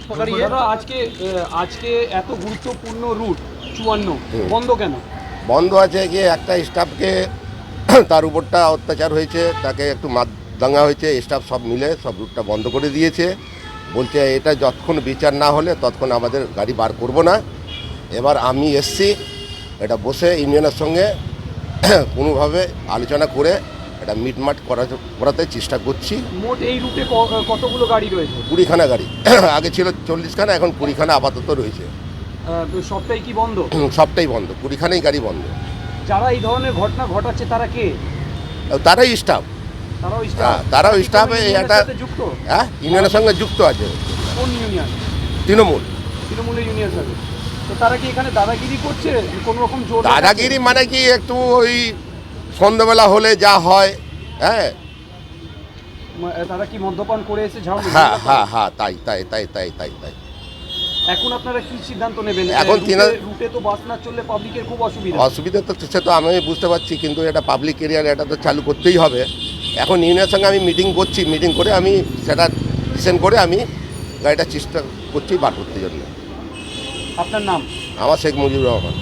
সরকারি আজকে আজকে এত গুরুত্বপূর্ণ রুট চুয়ান্ন বন্ধ কেন? বন্ধ আছে যে একটা স্টাফকে তার উপরটা অত্যাচার হয়েছে তাকে একটু মার দাঙ্গা হয়েছে স্টাফ সব মিলে সব রুটটা বন্ধ করে দিয়েছে। বলছে এটা যতক্ষণ বিচার না হলে ততক্ষণ আমাদের গাড়ি বার করব না। এবার আমি এসছি এটা বসে ইউনিয়নের সঙ্গে কোনোভাবে আলোচনা করে এটা মিটমাট করা করাতে চেষ্টা করছি। মোট এই রুটে কতগুলো গাড়ি রয়েছে? কুড়িখানা গাড়ি। আগে ছিল চল্লিশখানা এখন কুড়িখানা আপাতত রয়েছে। সবটাই কি বন্ধ? সবটাই বন্ধ কুড়িখানাই গাড়ি বন্ধ। যারা এই ধরনের ঘটনা ঘটাচ্ছে তারা কে? তারাই স্টাফ তারাও হ্যাঁ, স্টাফ ইউনিয়নের একটা- যুক্ত? হ্যাঁ ইউনিয়নের সঙ্গে যুক্ত আছে। কোন ইউনিয়ন? তৃণমূল। তৃণমূলের ইউনিয়ন সাথে। তো তারা কি এখানে দাদাগিরি করছে? কোন রকম? দাদাগিরি মানে কি একটু ওই সন্ধ্যাবেলা হলে যা হয় হ্যাঁ। তারা কি মদ্যপান করে এসে ঝাড়ু হ্যাঁ হ্যাঁ হ্যাঁ তাই তাই তাই তাই তাই তাই। এখন আপনারা কি সিদ্ধান্ত নেবেন? এখন রুটে- তো বাস না চললে পাবলিকের খুব অসুবিধা। অসুবিধা তো সে তো আমি বুঝতে পারছি কিন্তু এটা পাবলিক এরিয়ার এটা তো চালু করতেই হবে। এখন ইউনিয়নের সঙ্গে আমি মিটিং করছি মিটিং করে আমি সেটা ডিসিশন করে আমি গাড়িটা চেষ্টা করছি বার করতে জন্য। আপনার নাম? আমার শেখ মুজিবুর রহমান।